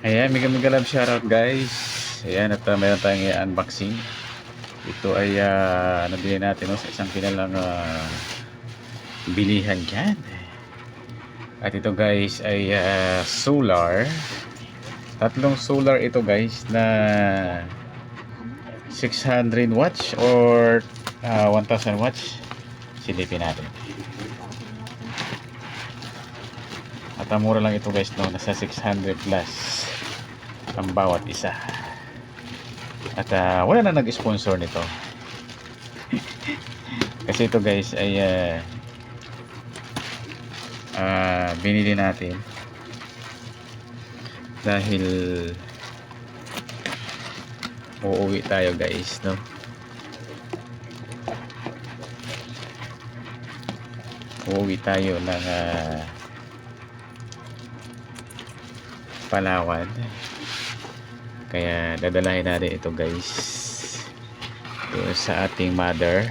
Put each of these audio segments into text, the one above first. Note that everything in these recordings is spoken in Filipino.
Ayan, mega mega love shoutout guys. Ayan, at uh, meron tayong i-unboxing. Ito ay uh, nabili natin no, sa isang kinalang uh, bilihan dyan. At ito guys ay uh, solar. Tatlong solar ito guys na 600 watts or uh, 1000 watts. Silipin natin. At mura lang ito guys no, nasa 600 plus ang bawat isa. At ah, wala na nag-sponsor nito. Kasi ito guys ay ah, ah, binili natin dahil uuwi tayo guys no uuwi tayo ng ah, Palawan kaya dadalahin natin ito guys. Doon sa ating mother.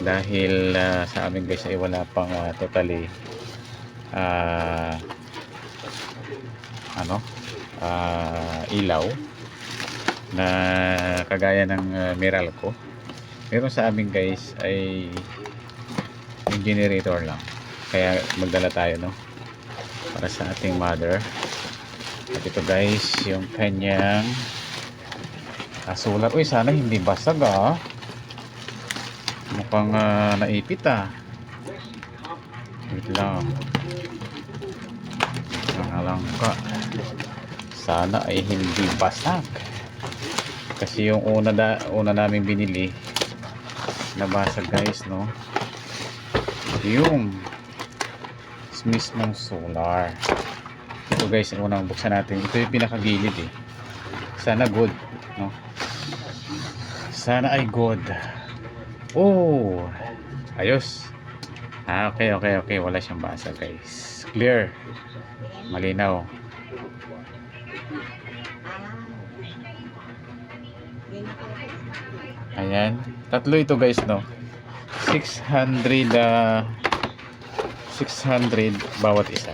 Dahil ah, sa amin guys ay wala pang ah, totally ah, ano ah, ilaw na kagaya ng uh, Meralco meron sa amin guys ay yung generator lang. Kaya magdala tayo no para sa ating mother at ito guys yung kanyang ah, solar uy sana hindi basag ah. Mukhang ah, naipit ah. Wait lang. Nangalangka sana ay hindi basag. Kasi yung una, da, una namin binili nabasag guys no? Yung mismong solar ito guys yung unang buksan natin. Ito yung pinakagilid eh. Sana good no? Sana ay good. Oh ayos. Ah okay okay okay. Wala siyang basa guys. Clear. Malinaw. Ayan. Tatlo ito guys no? 600 ah 600 bawat isa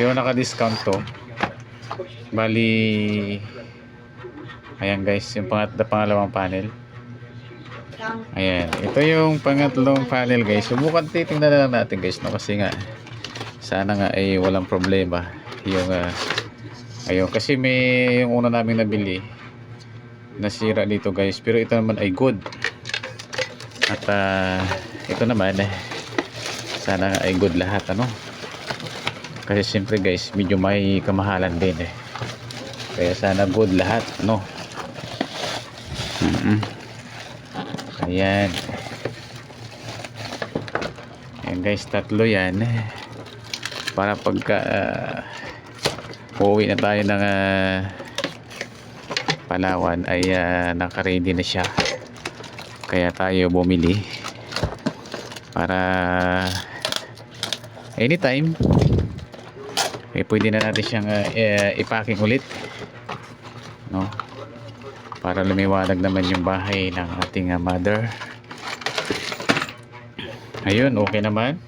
pero naka-discount to bali ayan guys yung pangat pangalawang panel. Ayan ito yung pangatlong panel guys. Subukan titingnan na lang natin guys no? Kasi nga sana nga ay walang problema. Yung uh, ayun kasi may yung una namin nabili nasira dito guys. Pero ito naman ay good. At ah, ito naman eh, sana ay good lahat ano kasi siyempre guys medyo may kamahalan din eh. Kaya sana good lahat no? Mm -mm. ayan. Ayan guys tatlo yan para pagka uh, uuwi na tayo ng uh, Palawan ay uh, naka-ready na siya. Kaya tayo bumili para anytime eh pwede na natin siyang uh, uh, ipacking ulit. No? Para lumiwanag naman yung bahay ng ating uh, mother. Ayun okay naman.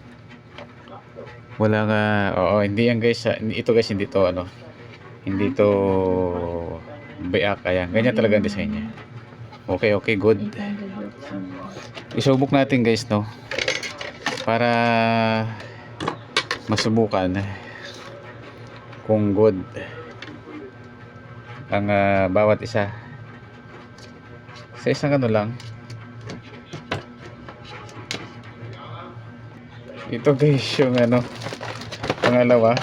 Wala nga oo hindi yan guys ah, ito guys hindi to ano hindi to bayak ayan. Ganyan talaga ang design niya. Okay okay good. Isubok natin guys no? Para masubukan kung good ang ah, bawat isa. Sa isang ano lang. Ito guys yung ano pangalawa.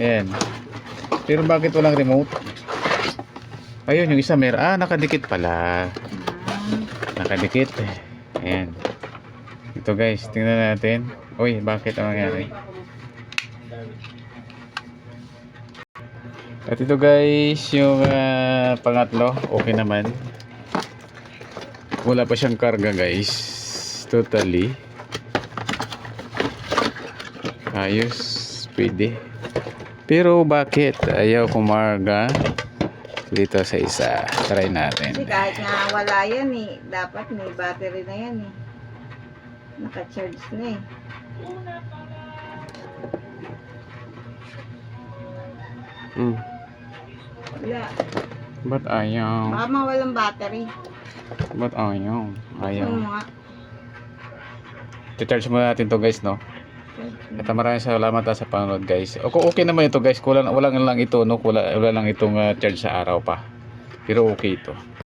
Ayan. Pero bakit walang remote? Ayun yung isa mer ah nakadikit pala. Nakadikit. Ayan. Ito guys tingnan natin. Uy bakit ang nangyari at ito guys yung ah, pangatlo. Okay naman. Wala pa siyang karga guys. Totally. Ayos. Pwede. Pero bakit ayaw kumarga dito sa isa? Try natin. Kasi kahit nga wala yan eh, dapat may battery na yan eh. Naka-charge na eh. Mm. Wala. Ba't ayaw? Baka mawalang battery. Ba't ayaw? Ayaw. Ano nga? I-charge muna natin to guys, no? At maraming salamat ah, sa panonood guys. O, kung okay naman ito guys, kulang, wala lang ito, no? Wala, wala lang itong ah, charge sa araw pa. Pero okay ito.